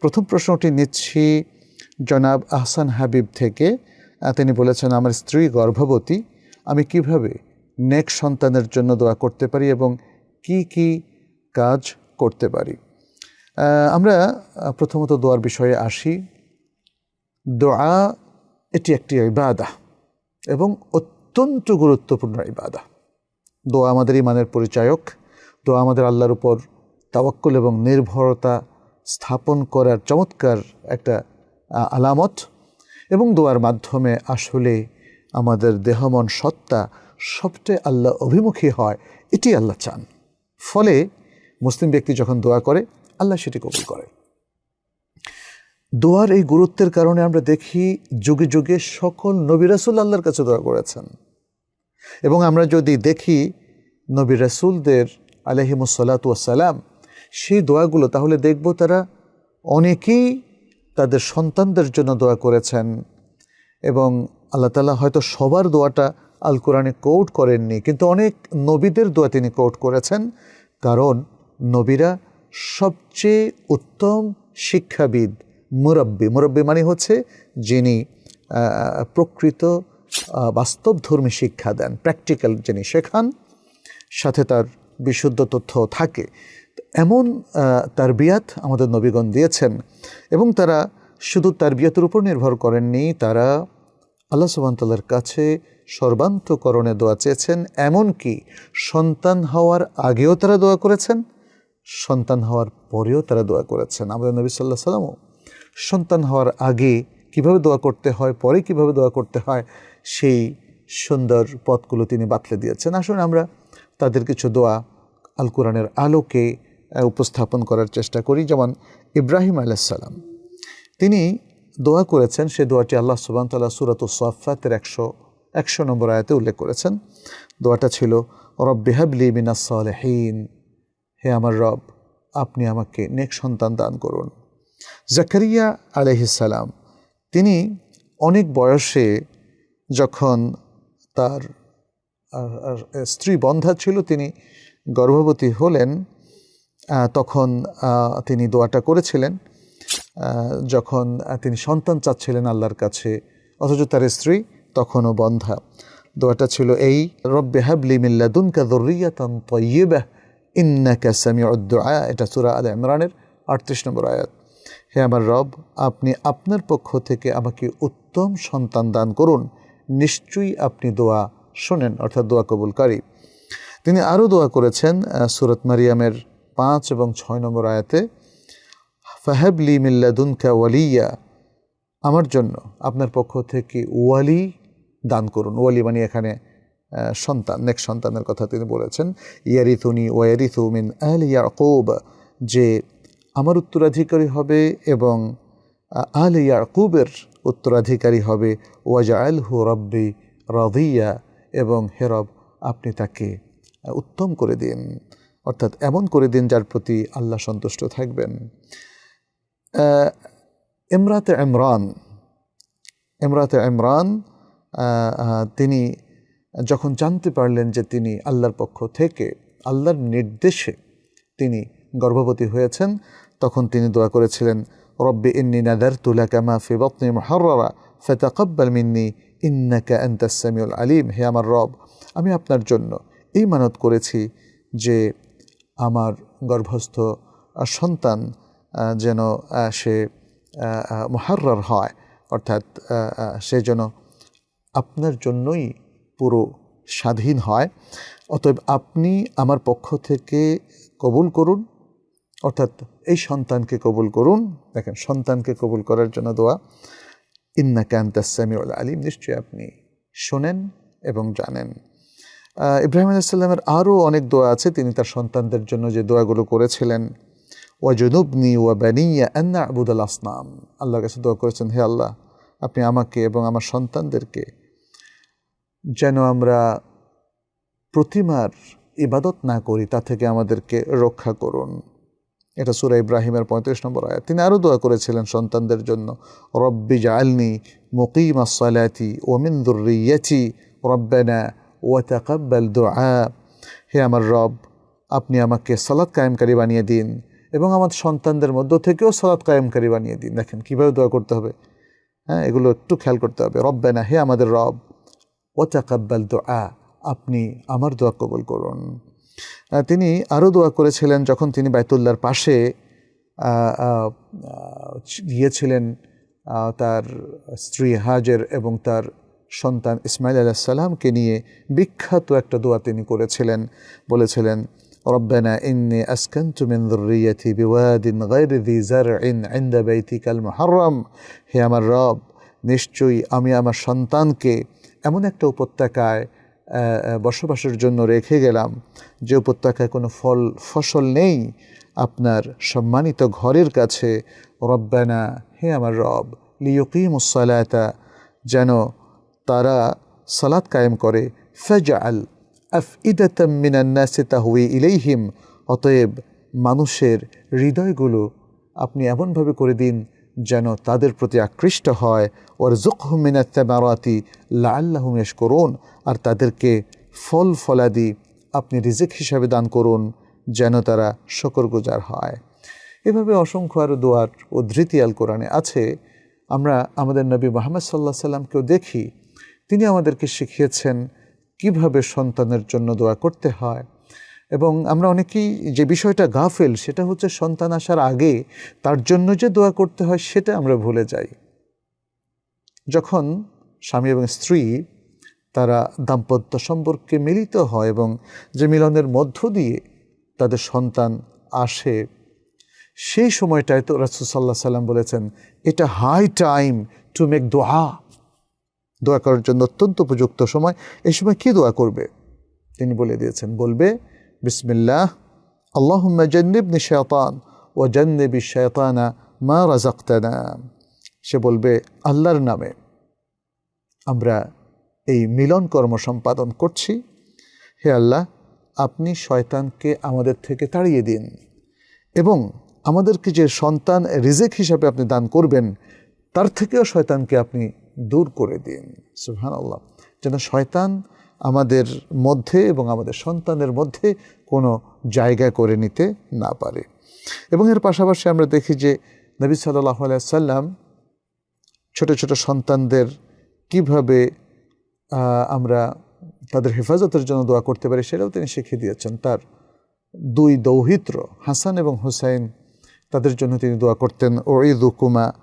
প্রথম প্রশ্নটি নিচ্ছি জনাব আহসান হাবিব থেকে। তিনি বলেছেন, আমার স্ত্রী গর্ভবতী, আমি কীভাবে নেক সন্তানের জন্য দোয়া করতে পারি এবং কি কি কাজ করতে পারি? আমরা প্রথমত দোয়ার বিষয়ে আসি। দোয়া এটি একটি ইবাদা এবং অত্যন্ত গুরুত্বপূর্ণ ইবাদা। দোয়া আমাদের ইমানের পরিচায়ক, দোয়া আমাদের আল্লাহর উপর তাওয়াক্কুল এবং নির্ভরতা স্থাপন করার চমৎকার একটা আলামত এবং দোয়ার মাধ্যমে আসলে আমাদের দেহমন সত্তা সবচেয়ে আল্লাহ অভিমুখী হয়, এটি আল্লাহ চান। ফলে মুসলিম ব্যক্তি যখন দোয়া করে, আল্লাহ সেটি কবুল করে। দোয়ার এই গুরুত্বের কারণে আমরা দেখি যুগে যুগে সকল নবী রাসুল আল্লাহর কাছে দোয়া করেছেন। এবং আমরা যদি দেখি নবী রাসুলদের আলহিমসাল্লাতাম সেই দোয়াগুলো, তাহলে দেখব তারা অনেকেই তাদের সন্তানদের জন্য দোয়া করেছেন। এবং আল্লাহ তালা হয়তো সবার দোয়াটা আল কোরআনে কোট করেননি, কিন্তু অনেক নবীদের দোয়া তিনি কোট করেছেন। কারণ নবীরা সবচেয়ে উত্তম শিক্ষাবিদ মুরব্বী। মুরব্বী মানে হচ্ছে যিনি প্রকৃত বাস্তবধর্মী শিক্ষা দেন, প্র্যাকটিক্যাল যিনি শেখান, সাথে তার বিশুদ্ধ তথ্য থাকে। এমন তারবিয়াত আমাদের নবীগণ দিয়েছেন এবং তারা শুধু তারবিয়াতের উপর নির্ভর করেননি, তারা আল্লাহ সুবান্তাল্লার কাছে সর্বান্তকরণে দোয়া চেয়েছেন, এমনকি সন্তান হওয়ার আগেও তারা দোয়া করেছেন, সন্তান হওয়ার পরেও তারা দোয়া করেছেন। আমাদের নবী সাল্লাহ সাল্লামও সন্তান হওয়ার আগে কীভাবে দোয়া করতে হয়, পরে কীভাবে দোয়া করতে হয়, সেই সুন্দর পথগুলো তিনি বাতলে দিয়েছেন। আসলে আমরা তাদের কিছু দোয়া আল কোরআনের আলোকে উপস্থাপন করার চেষ্টা করি, যেমন ইব্রাহিম আলাইসাল্লাম তিনি দোয়া করেছেন, সে দোয়াটি আল্লাহ সুবান তাল্লাহ সুরত সাফাতের একশো একশো নম্বর আয়াতে উল্লেখ করেছেন। দোয়াটা ছিল রব বেহাবলি মিনাসহীন হে আমার রব, আপনি আমাকে নেক সন্তান দান করুন। জাকারিয়া আলহিসাল্লাম তিনি অনেক বয়সে যখন তার স্ত্রী বন্ধা ছিল, তিনি গর্ভবতী হলেন তখন তিনি দোয়াটা করেছিলেন যখন তিনি সন্তান চাচ্ছিলেন আল্লাহর কাছে, অথচ তার স্ত্রী তখনও বন্ধা। দোয়াটা ছিল এই, রব্বে হাবলি মিল্লাদুনকা দরিয়াতান তয়্যিবাহ ইন্নাকা সামিউদ দুআ এটা সুরা আল ইমরানের আটত্রিশ নম্বর আয়াত। হে আমার রব, আপনি আপনার পক্ষ থেকে আমাকে উত্তম সন্তান দান করুন, নিশ্চয়ই আপনি দোয়া শোনেন, অর্থাৎ দোয়া কবুলকারী। তিনি আরও দোয়া করেছেন সুরত মারিয়ামের পাঁচ এবং ছয় নম্বর আয়াতে, ফাহাবলি মিল্লাদুনকা ওয়ালিয়া আমার জন্য আপনার পক্ষ থেকে ওয়ালি দান করুন। ওয়ালি মানে এখানে সন্তান, নেক সন্তানের কথা তিনি বলেছেন। ইয়ারিথুনি ওয়ারিথু মিন আল ইয়াকুব যে আমার উত্তরাধিকারী হবে এবং আল ইয়াকুবের উত্তরাধিকারী হবে। ওয়াজা আল হু রব্বি রদিয়া এবং হেরব আপনি তাকে উত্তম করে দিন। অর্থাৎ এমন করে দিন যার প্রতি আল্লাহ সন্তুষ্ট থাকবেন। ইমরাতে ইমরান ইমরাতে ইমরান তিনি যখন জানতে পারলেন যে তিনি আল্লাহর পক্ষ থেকে আল্লাহর নির্দেশে তিনি গর্ভবতী হয়েছেন, তখন তিনি দোয়া করেছিলেন, রব্বি ইন্নি নাদার তুলা কামা ফি বতনি মহররা ফেতাকব্বাল মিন্নি, ইন্নাকা আন্তাস সামিউল আলিম, হে আমার রব, আমি আপনার জন্য এই মানত করেছি যে আমার গর্ভস্থ সন্তান যেন সে মহার্রার হয়, অর্থাৎ সে যেন আপনার জন্যই পুরো স্বাধীন হয়। অতএব আপনি আমার পক্ষ থেকে কবুল করুন, অর্থাৎ এই সন্তানকে কবুল করুন। দেখেন, সন্তানকে কবুল করার জন্য দোয়া। ইন্না ক্যান্তাসামিউল আলিম, নিশ্চয়ই আপনি শোনেন এবং জানেন। ইব্রাহিম আলাইসাল্লামের আরও অনেক দোয়া আছে। তিনি তার সন্তানদের জন্য যে দোয়াগুলো করেছিলেন, ওয়াজনুবনি ওয়া বানিয়া আন্না আবুদাল আসনাম। আল্লাহর কাছে দোয়া করেছেন, হে আল্লাহ, আপনি আমাকে এবং আমার সন্তানদেরকে যেন আমরা প্রতিমার ইবাদত না করি, তা থেকে আমাদেরকে রক্ষা করুন। এটা সুরা ইব্রাহিমের পঁয়ত্রিশ নম্বর আয়াত। তিনি আরও দোয়া করেছিলেন সন্তানদের জন্য, রব্বি জালনি মুকিম সালাতি ওমিন দুর্রিয়াচি রব্বানা ও তাকাব্বাল দোয়া হে আমার রব, আপনি আমাকে সালাদ কায়েমকারী বানিয়ে দিন এবং আমার সন্তানদের মধ্য থেকেও সলাৎ কায়েমকারী বানিয়ে দিন। দেখেন, কীভাবে দোয়া করতে হবে? হ্যাঁ এগুলো একটু খেয়াল করতে হবে। রব রব্বানা, হে আমাদের রব ও তাকাব্বাল দোয়া আপনি আমার দোয়া কবুল করুন। তিনি আরও দোয়া করেছিলেন যখন তিনি বাইতুল্লাহর পাশে গিয়েছিলেন তার স্ত্রী হাজের এবং তার সন্তান ইসমাইল আলাইসাল্লামকে নিয়ে বিখ্যাত একটা দোয়া তিনি করেছিলেন। বলেছিলেন, রব্বানা ইন্নি আসকান তুমিন রিয়াথি বিওয়াদিন গাইর দি জার ইন আইন্দা বৈতিকাল মহরম হে আমার রব, নিশ্চয়ই আমি আমার সন্তানকে এমন একটা উপত্যকায় বসবাসের জন্য রেখে গেলাম, যে উপত্যকায় কোনো ফল, ফসল নেই আপনার সম্মানিত ঘরের কাছে। রব্বানা, হে আমার রব লিয়কিমুসালাতা যেন তারা সালাত কায়েম করে, ফাজআল আফইদাতাম মিনান নাসি তাহওয়ি ইলাইহিম, অতএব মানুষের হৃদয়গুলো আপনি এমনভাবে করে দিন যেন তাদের প্রতি আকৃষ্ট হয়। ওর জুকহুম মিনাত্তামারাতি লাআল্লাহুম ইয়াশকুরুন, আর তাদেরকে ফল ফলাদি আপনি রিজিক হিসাবে দান করুন যেন তারা শকরগুজার হয়। এভাবে অসংখ্য আরও দোয়ার উদ্ধৃতি আল কোরআনে আছে। আমরা আমাদের নবী মোহাম্মদ সাল্লাহ সাল্লামকেও দেখি তিনি আমাদেরকে শিখিয়েছেন কীভাবে সন্তানের জন্য দোয়া করতে হয়। এবং আমরা অনেকেই যে বিষয়টা গাফেল, সেটা হচ্ছে সন্তান আসার আগে তার জন্য যে দোয়া করতে হয়, সেটা আমরা ভুলে যাই। যখন স্বামী এবং স্ত্রী তারা দাম্পত্য সম্পর্কে মিলিত হয় এবং যে মিলনের মধ্য দিয়ে তাদের সন্তান আসে, সেই সময়টায় তো রাসুল সাল্লাহ সাল্লাম বলেছেন, এটা হাই টাইম টু মেক দোয়া দোয়া করার জন্য অত্যন্ত উপযুক্ত সময়। এই সময় কী দোয়া করবে? তিনি বলে দিয়েছেন, বলবে, বিসমিল্লাহ, আল্লাহুম্মা জান্নিবনি শায়তান ও জান্নিবি শায়তানা মা রাজাক্তানা। সে বলবে, আল্লাহর নামে আমরা এই মিলন কর্ম সম্পাদন করছি। হে আল্লাহ, আপনি শয়তানকে আমাদের থেকে তাড়িয়ে দিন এবং আমাদেরকে যে সন্তান রিজেক হিসাবে আপনি দান করবেন, তার থেকেও শয়তানকে আপনি দূর করে দিন। সুহান আল্লাহ যেন শয়তান আমাদের মধ্যে এবং আমাদের সন্তানের মধ্যে কোনো জায়গা করে নিতে না পারে। এবং এর পাশাপাশি আমরা দেখি যে নবী সাল্লাহ সাল্লাম ছোট ছোট সন্তানদের কীভাবে আমরা তাদের হেফাজতের জন্য দোয়া করতে পারি সেটাও তিনি শিখিয়ে দিয়েছেন। তার দুই দৌহিত্র, হাসান এবং হুসাইন, তাদের জন্য তিনি দোয়া করতেন ও তাম্মাতি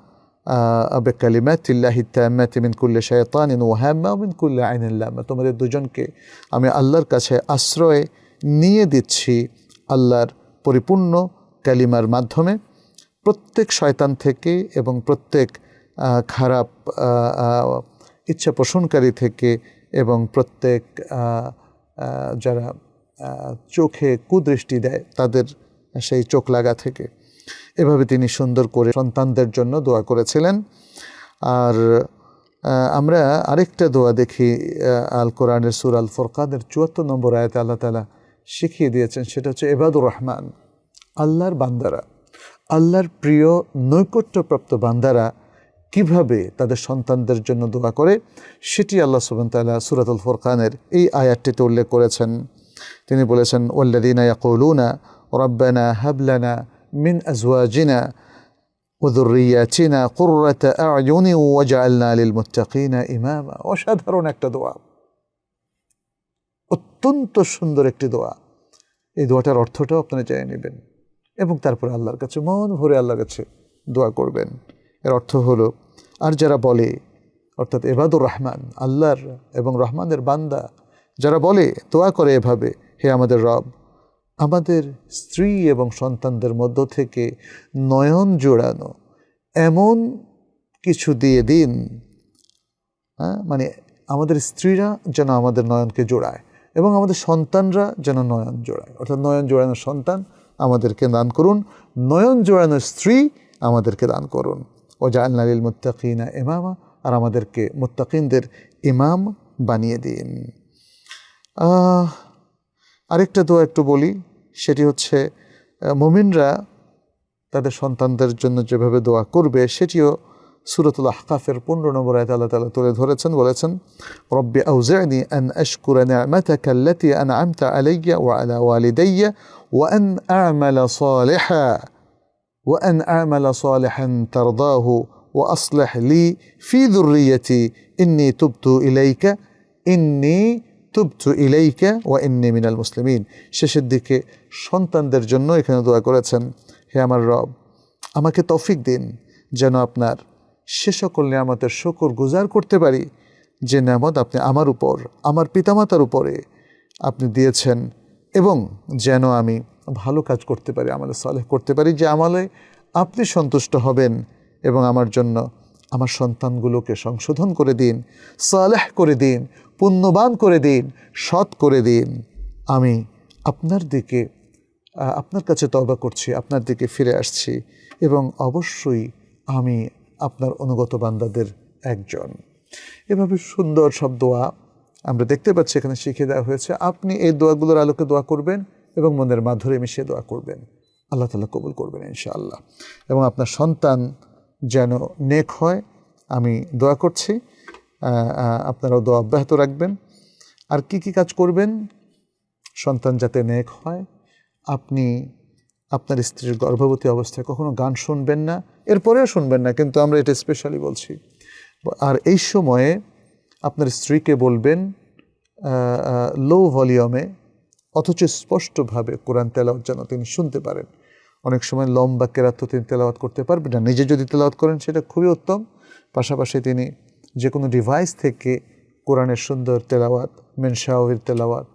মিন কুল্লি শায়তানিন ওয়াহাম্মা মিন কুল্লি আইনিন লাম্মা তোমাদের দুজনকে আমি আল্লাহর কাছে আশ্রয় নিয়ে দিচ্ছি আল্লাহর পরিপূর্ণ কালিমার মাধ্যমে। প্রত্যেক শয়তান থেকে এবং প্রত্যেক খারাপ ইচ্ছা পোষণকারী থেকে এবং প্রত্যেক যারা চোখে কুদৃষ্টি দেয় তাদের সেই চোখ লাগা থেকে। এভাবে তিনি সুন্দর করে সন্তানদের জন্য দোয়া করেছিলেন। আর আমরা আরেকটা দোয়া দেখি আল কোরআনের সুর আল ফরকানের চুয়াত্তর নম্বর আয়তে আল্লাহ তালা শিখিয়ে দিয়েছেন, সেটা হচ্ছে এবাদুর রহমান, আল্লাহর বান্দারা, আল্লাহর প্রিয় নৈকট্যপ্রাপ্ত বান্দারা কীভাবে তাদের সন্তানদের জন্য দোয়া করে, সেটি আল্লাহ সুবান তাল্লাহ সুরাতুল ফোরকানের এই আয়াতটিতে উল্লেখ করেছেন। তিনি বলেছেন ওল্লাদিনা ইয়াকুলুনা, রব্বানা হাবলানা মিন আজওয়াজিনা وذرياتنا قرة أعين وجعلنا للمتقين إماما অসাধারণ একটা দোয়া অত্যন্ত সুন্দর একটি দোয়া এই দোয়াটার অর্থটাও আপনারা জেনে নেবেন এবং তারপরে আল্লাহর কাছে মন ভরে আল্লাহর কাছে দোয়া করবেন এর অর্থ হলো আর যারা বলে অর্থাৎ এবাদুর রহমান আল্লাহর এবং রহমানের বান্দা যারা বলে দোয়া করে এভাবে হে আমাদের রব আমাদের স্ত্রী এবং সন্তানদের মধ্য থেকে নয়ন জোড়ানো, এমন কিছু দিয়ে দিন হ্যাঁ? মানে আমাদের স্ত্রীরা যেন আমাদের নয়নকে জোড়ায় এবং আমাদের সন্তানরা যেন নয়ন জোড়ায়। অর্থাৎ নয়ন জোড়ানো সন্তান আমাদেরকে দান করুন, নয়ন জোড়ানো স্ত্রী আমাদেরকে দান করুন। ও জালনালিল মুত্তাকিনা ইমামা, আর আমাদেরকে মুত্তাকিনদের ইমাম বানিয়ে দিন। আরেকটা দোয়া একটু বলি। সেটি হচ্ছে আহ, মুমিনরা তাদের সন্তানদের জন্য যেভাবে দোয়া করবে সেটিও সুরতুল আহকাফের পনেরো নম্বর আয়ত আল্লাহ তালা তুলে ধরেছেন বলেছেন রব্বি আউজানি আন আশকুরা নি'মাতাকা আল্লাতি আন'আমতা আলাইয়া ওয়া আলা ওয়ালিদাইয়া ওয়া আন আ'মালা সালিহা وأن أعمل صالحا ترضاه وأصلح لي في ذريتي إني تبت إليك إني তুবতু ইলাইকা ওয়া ইন্নি মিনাল মুসলিমিন। শেষের দিকে সন্তানদের জন্য এখানে দোয়া করেছেন, হে আমার রব, আমাকে তৌফিক দিন যেন আপনার সে সকল নিয়ামতের শকর গুজার করতে পারি, যে নিয়ামত আপনি আমার উপর, আমার পিতামাতার উপরে আপনি দিয়েছেন এবং যেন আমি ভালো কাজ করতে পারি, আমলে সালেহ করতে পারি, যে আমলে আপনি সন্তুষ্ট হবেন এবং আমার জন্য আমার সন্তানগুলোকে সংশোধন করে দিন, সালেহ করে দিন পুণ্যবান করে দিন, সৎ করে দিন। আমি আপনার দিকে আপনার কাছে তবা করছি, আপনার দিকে ফিরে আসছি এবং অবশ্যই আমি আপনার অনুগত বান্দাদের একজন। এভাবে সুন্দর সব দোয়া আমরা দেখতে পাচ্ছি, এখানে শিখিয়ে দেওয়া হয়েছে। আপনি এই দোয়াগুলোর আলোকে দোয়া করবেন এবং মনের মাধুরে মিশিয়ে দোয়া করবেন। আল্লাহ তালা কবুল করবেন ইনশাআল্লাহ। এবং আপনার সন্তান যেন নেক হয়, আমি দোয়া করছি। আপনারাও দোয়া অব্যাহত রাখবেন। আর কি কি কাজ করবেন? সন্তান যাতে নেক হয়। আপনি আপনার স্ত্রীর গর্ভবতী অবস্থায় কখনো গান শুনবেন না। এরপরেও শুনবেন না, কিন্তু আমরা এটা স্পেশালি বলছি। আর এই সময়ে আপনার স্ত্রীকে বলবেন লো ভলিউমে, অথচ স্পষ্টভাবে কোরআন তেলাওয়াত যেন তিনি শুনতে পারেন। অনেক সময় লম্বা কেরাত তিনি তেলাওয়াত করতে পারবেন না। নিজে যদি তেলাওয়াত করেন সেটা খুবই উত্তম। পাশাপাশি তিনি যে কোনো ডিভাইস থেকে কোরআনের সুন্দর তেলাওয়াত মেনশাওয়ির তেলাওয়াত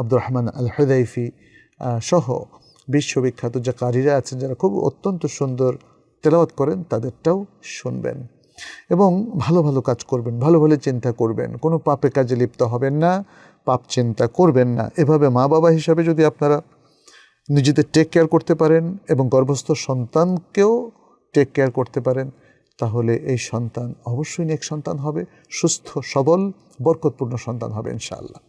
আব্দুর রহমান আল হুদাইফি সহ বিশ্ববিখ্যাত যে কারীরা আছেন, যারা খুব অত্যন্ত সুন্দর তেলাওয়াত করেন, তাদেরটাও শুনবেন। এবং ভালো ভালো কাজ করবেন, ভালো ভালো চিন্তা করবেন। কোনো পাপে কাজে লিপ্ত হবেন না, পাপ চিন্তা করবেন না। এভাবে মা বাবা হিসাবে যদি আপনারা নিজেদের টেক কেয়ার করতে পারেন এবং গর্ভস্থ সন্তানকেও টেক কেয়ার করতে পারেন তাহলে এই সন্তান অবশ্যই নেক সন্তান হবে সুস্থ সবল বরকতপূর্ণ সন্তান হবে ইনশাআল্লাহ।